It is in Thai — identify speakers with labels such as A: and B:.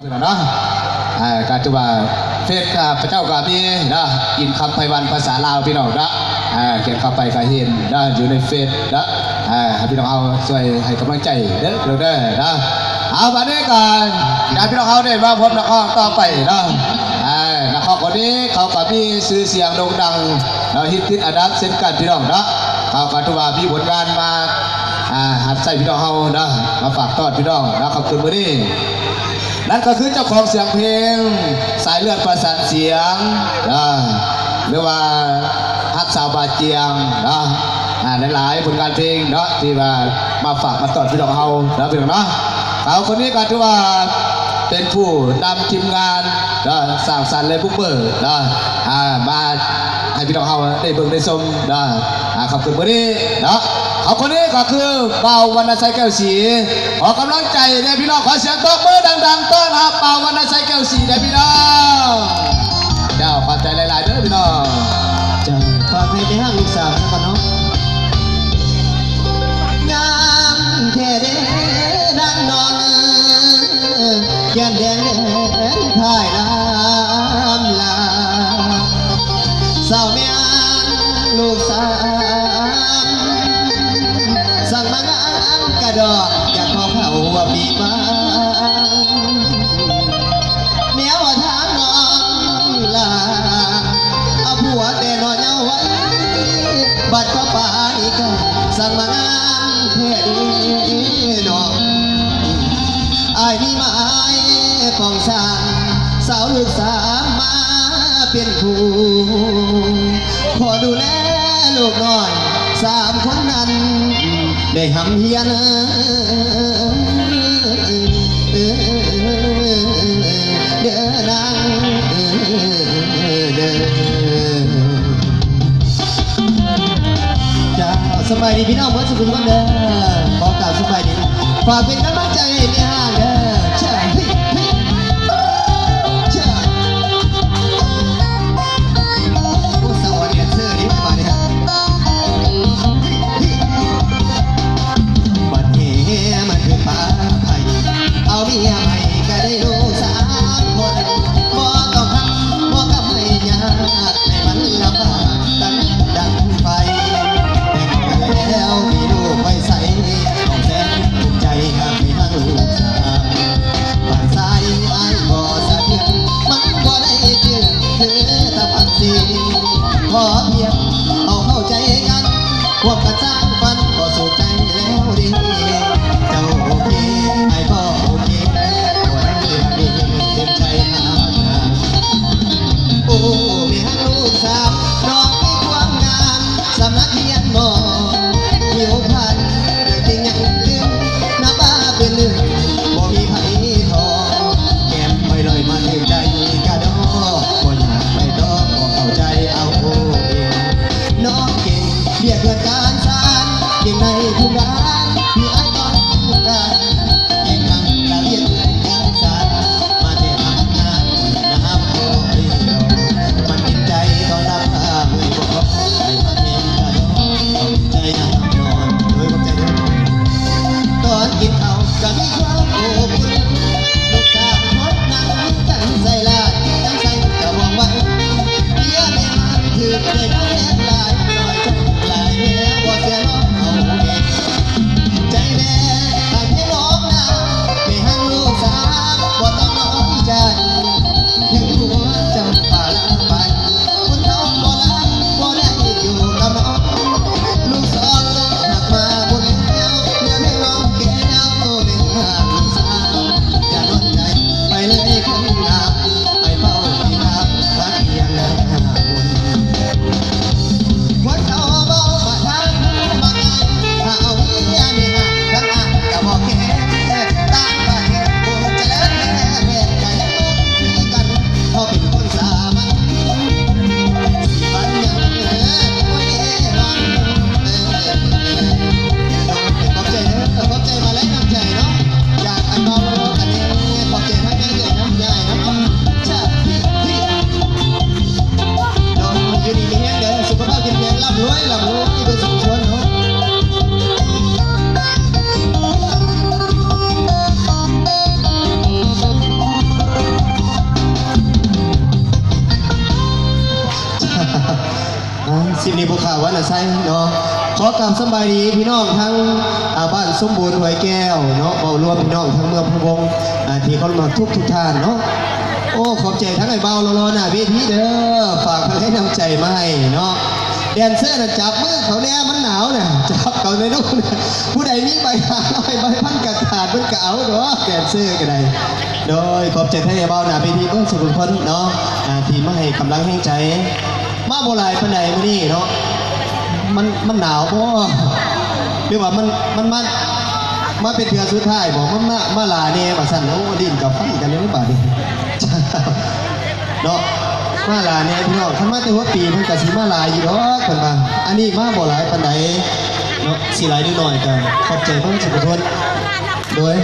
A: เนาะอ่าก็ถือว่าเฟซพระเจ้ากับพี่นะกินคำไพวันภาษาลาวพี่น้องนะเขียนเข้าไปก็เห็นนะอยู่ในเฟซนะอ่าให้พี่น้องเอาช่วยให้กำลังใจเด้อเด้อเด้อนะเอาวันนี้กันนะพี่น้องเขาได้มาพบนักร้อต่อไปนะนักร้องคนนี้เขาก็มีชื่อเสียงโด่งดังนะฮิตติดอันดับเช่นกันพี่น้องนะเขาก็ถือว่ามีผลงานมาหัดใส่พี่น้องเฮานะมาฝากต้อนพี่น้องนะขอบคุณมือนี้ นั่นก็คือเจ้าของเสียงเพลง สายเลือดประสานเสียงนะหรือว่าฮักสาวบาเจียงนะอ่าหลายๆผลงานเพลงเนาะที่ว่ามาฝากมาตอนพี่น้องเฮานะพี่น้องเนาะเขาคนนี้ก็ถือว่าเป็นผู้นำทีมงานนะสางสรรค์เลยผู้เปิดนะอ่ามาให้พี่น้องเฮาได้เบิ่งได้ชมนะขอบคุณมื้อนี้เนาะ เขาคนนี้ก็คือเบาวรรณชัยแก้วสีขอกำลังใจเนี่ยพี่น้องขอเสียงตบมือดังๆต้อนรับเบาวรรณชัยแก้วสีเนี่ยพี่น้องเจ้าขอบใจหลายๆเด้อพี่น้อง
B: จะฝากให้ไปห้างลูกสาวนะก่อนเนาะ องสางสาวลูกสาวมาเป็นผู้พอดูแลลูกน้อยสามคนนั้น ได้หำเฮียนเด้อนางเด้อจ้าสบายดีพี่น้องเมื่อสุขทุกคนเด้อขอกล่าวสบายดีฝากเป็นกำลังใจให้แม่ห้างเด้อ แต่ฟันสีขอเพียงเอาเข้าใจกันพวก เรียกเพื่อนการชานเก่งในทุกร้าน สินีบุข่าววันละไซเนาะขอกรรมสบายดีพี่น้องทั้งอาบ้านสมบูรณ์หอยแก้วเนาะเบารวมพี่น้องทั้งเมืองพะวงที่เขามาทุกทุกท่านเนาะโอ้ขอบใจทั้งไอ้เบาเราๆนะพี่ทีเด้อฝากพลังห้นำใจมาให้เนาะ แดนเซอร์น่ะจับมือเขาเนี่ยมันหนาวเนี่ยจับเขาในนู่นน่ะผู้ใดมีใบหางเอาไปใบพันกระถาดมันก็เอาเนาะแดนเซอร์ก็ได้โดยขอบใจทั้งไอ้เบาหน่ะเวทีเพื่อนสุขุมพลเนาะที่มาให้กำลังแห่งใจ มาโบราณปานใดมือนี้เนาะมันมันหนาวบ่หรือว่ามันมันมันมาเป็นเดือนสุดท้ายบอกมันมามาลาเนี่ยว่าสั่นโอ้ดิ้นกับฟันกันเลยหรือเปล่าดิเนาะ มาลาเนี่ยพี่น้องคันมาแต่ว่าปีมันกะสิมาลายอยู่ดอกเพิ่นว่าอันนี้มาบ่หลายปานใดเนาะสิหลายนิดหน่อยกันขอบใจเพิ่นสุขทนโดย